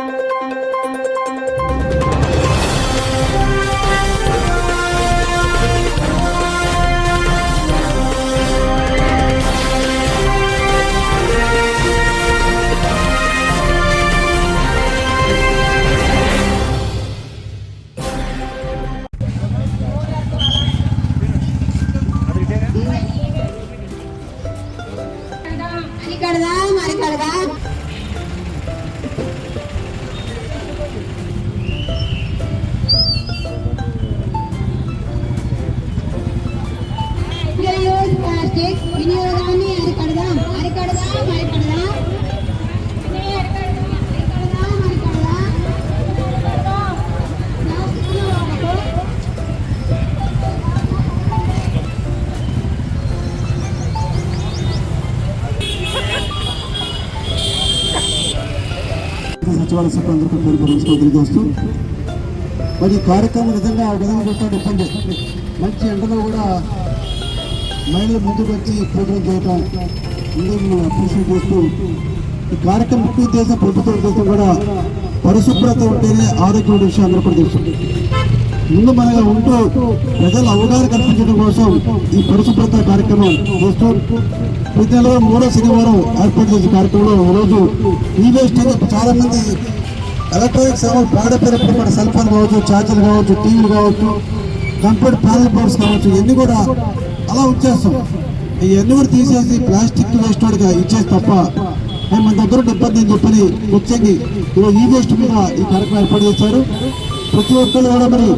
అని ప్లాస్టిక్ వినియోగాన్ని అరికడదాం అరికడదాం అరికడదాం సచివాలయ పేరు తెలియజేస్తూ మరి ఈ కార్యక్రమం నిజంగా విధంగా ఇబ్బంది. మంచి ఎండలో కూడా మహిళలు ముందుకు వచ్చి ప్రోగ్రాం చేయటం అందరూ అప్రిషియేట్ చేస్తూ ఈ కార్యక్రమం ముఖ్య ఉద్దేశం ప్రభుత్వ ఉద్దేశం కూడా పరిశుభ్రత ఉంటేనే ఆరోగ్యం విషయం అందరూ కూడా తెలుసు. ముందు మనగా ఉంటూ ప్రజల అవగాహన కల్పించడం కోసం ఈ పరిశుభ్రత కార్యక్రమం చేస్తూ ప్రతి నెల మూడో శనివారం ఏర్పాటు చేసే కార్యక్రమంలో ఈరోజు ఈ వేస్ట్ చాలా మంది ఎలక్ట్రానిక్ సేవలు పాడైపోయినప్పుడు మన సెల్ ఫోన్ కావచ్చు ఛార్జర్లు కావచ్చు టీవీలు కావచ్చు కంప్యూటర్ ప్యానల్ బోర్డ్స్ కావచ్చు ఇవన్నీ కూడా అలా వచ్చేస్తాం. ఇవన్నీ కూడా తీసేసి ప్లాస్టిక్ వేస్ట్ వాడిగా ఇచ్చేసి తప్ప మేము మన దగ్గర ఇబ్బంది అని చెప్పని ముఖ్యంగా ఈరోజు ఈ వేస్ట్ మీద ఈ కార్యక్రమం ఏర్పాటు చేశారు. ప్రతి ఒక్కరు కూడా మరి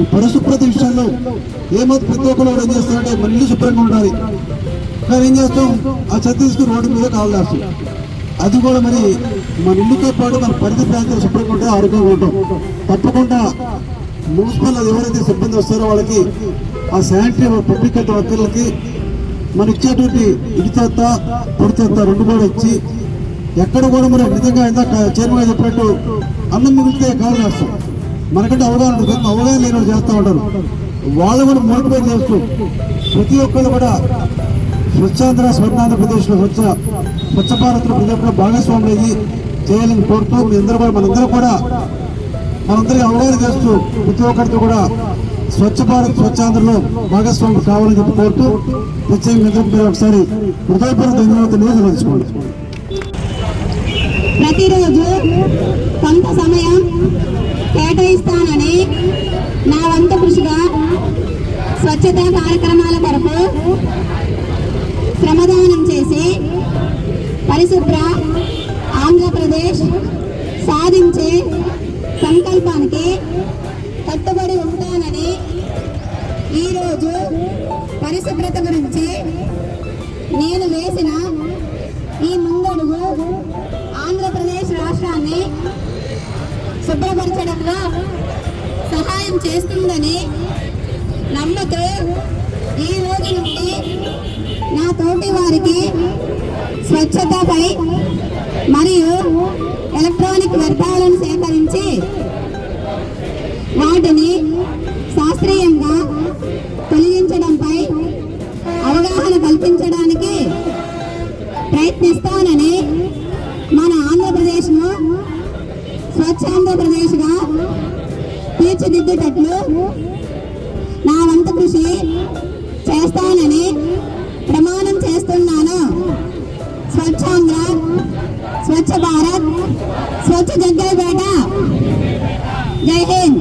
ఈ పరిశుభ్రత విషయంలో ఏమైతే ప్రతి ఒక్కరు కూడా ఏం చేస్తారంటే మన ఇల్లు శుభ్రంగా ఉండాలి. కానీ ఏం చేస్తాం? ఆ ఛత్తీస్గఢ్ రోడ్డు మీద కాలు అది కూడా మరి మన ఇల్లుతో పాటు మన పరిధి ప్రాంతాలు శుభ్రంగా ఉంటే ఆరోగ్యంగా ఉంటాం. తప్పకుండా మున్సిపల్ ఎవరైతే సిబ్బంది వస్తారో వాళ్ళకి ఆ శానిటరీ పబ్లిక్ హెల్త్ వర్కర్లకి మన ఇచ్చేటువంటి ఇడిచేత పొడిచేత రెండు కూడా ఇచ్చి ఎక్కడ కూడా మనం నిజంగా ఇందాక చైర్మన్ గారు చెప్పినట్టు అన్నం మిగిలితే కాలు చేస్తాం మనకంటే అవగాహన ఉంటుంది అవగాహన లేని వాళ్ళు చేస్తూ ఉంటారు. వాళ్ళు కూడా మోటివేట్ చేస్తూ ప్రతి ఒక్కరు కూడా స్వచ్ఛాంధ్ర స్వర్ణాంధ్రప్రదేశ్లో స్వచ్ఛ స్వచ్ఛ భారత్లో ప్రతి ఒక్కరు భాగస్వాములు అయ్యి చేయాలని కోరుతూ మీ అందరూ కూడా మనందరూ కూడా మనందరికీ అవగాహన చేస్తూ ప్రతి ఒక్కరితో కూడా స్వచ్ఛ భారత్ స్వచ్ఛాంధ్రలో భాగస్వాములు కావాలని చెప్పి కోరుతూ ప్రత్యేకంగా మీరు ఒకసారి హృదయపూర్వక ధన్యవాదాలు తెలుసుకోండి ప్రతిరోజు కొంత సమయం కేటాయిస్తానని నా వంతు కృషిగా స్వచ్ఛత కార్యక్రమాల కొరకు శ్రమదానం చేసి పరిశుభ్ర ఆంధ్రప్రదేశ్ సాధించే సంకల్పానికి కట్టుబడి ఉంటానని ఈరోజు పరిశుభ్రత గురించి నేను వేసిన ఈ ముందడుగు ఆంధ్రప్రదేశ్ రాష్ట్రాన్ని శుభ్రపరచడంలో సహాయం చేస్తుందని నమ్ముతూ ఈ రోజు నుండి నా తోటి వారికి స్వచ్ఛతపై మరియు ఎలక్ట్రానిక్ వ్యర్థాలను సేకరించి వాటిని శాస్త్రీయంగా తొలగించడంపై అవగాహన కల్పించడానికి ప్రయత్నిస్తానని మన ఆంధ్రప్రదేశ్ను స్వచ్ఛాంధ్రప్రదేశ్గా తీర్చిదిద్దేటట్లు నా వంతు కృషి చేస్తానని ప్రమాణం చేస్తున్నాను. స్వచ్ఛాంధ్ర స్వచ్ఛ భారత్ స్వచ్ఛ జగ్గయ్యపేట జై హింద్.